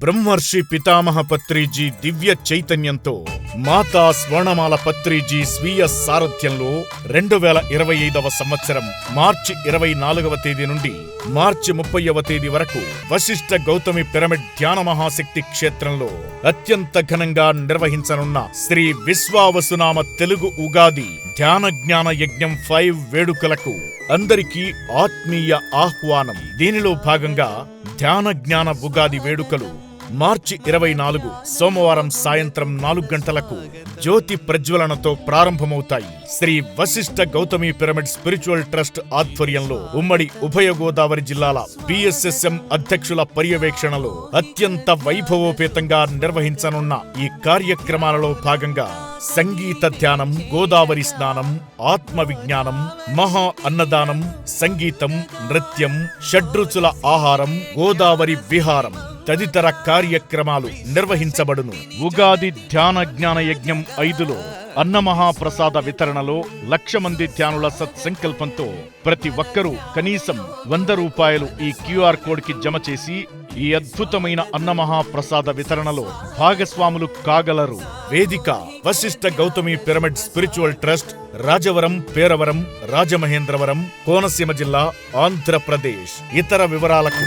బ్రహ్మర్షి పితామహ పత్రిజీ దివ్య చైతన్యంతో మాతా స్వర్ణమాల పత్రిజీ స్వీయ సారథ్యంలో రెండు వేల ఇరవై ఐదవ సంవత్సరం మార్చి ఇరవై నాలుగవ తేదీ నుండి మార్చి ముప్పైవ తేదీ వరకు వశిష్ఠ గౌతమి పిరమిడ్ ధ్యాన మహాశక్తి క్షేత్రంలో అత్యంత ఘనంగా నిర్వహించనున్న శ్రీ విశ్వావసునామ తెలుగు ఉగాది ధ్యాన జ్ఞాన యజ్ఞం ఫైవ్ వేడుకలకు అందరికీ ఆత్మీయ ఆహ్వానం. దీనిలో భాగంగా ధ్యాన జ్ఞాన ఉగాది వేడుకలు మార్చి ఇరవై నాలుగు సోమవారం సాయంత్రం నాలుగు గంటలకు జ్యోతి ప్రజ్వలనతో ప్రారంభమవుతాయి. Shri Vasishta Gautami pyramid spiritual trust ఆధ్వర్యంలో ఉమ్మడి ఉభయ గోదావరి జిల్లాల బిఎస్ఎస్ఎం అధ్యక్షుల పర్యవేక్షణలో అత్యంత వైభవోపేతంగా నిర్వహించనున్న ఈ కార్యక్రమాలలో భాగంగా సంగీత ధ్యానం గోదావరి స్నానం ఆత్మ విజ్ఞానం మహా అన్నదానం సంగీతం నృత్యం షడ్రుచుల ఆహారం గోదావరి విహారం తదితర కార్యక్రమాలు నిర్వహించబడును. ఉగాది ధ్యాన జ్ఞాన యజ్ఞం ఐదులో అన్నమహాప్రసాద వితరణలో లక్ష మంది ధ్యానుల సత్సంకల్పంతో ప్రతి ఒక్కరూ కనీసం వంద రూపాయలు ఈ క్యూఆర్ కోడ్కి జమ చేసి ఈ అద్భుతమైన అన్నమహాప్రసాద వితరణలో భాగస్వాములు కాగలరు. వేదిక Vasishta Gautami pyramid spiritual trust Rajavaram Peravaram Rajamahendravaram Konaseema జిల్లా ఆంధ్రప్రదేశ్. ఇతర వివరాలకు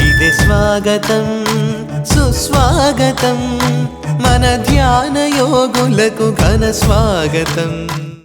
ఇదే స్వాగతం సుస్వాగతం మన ధ్యాన యోగులకు ఘన స్వాగతం.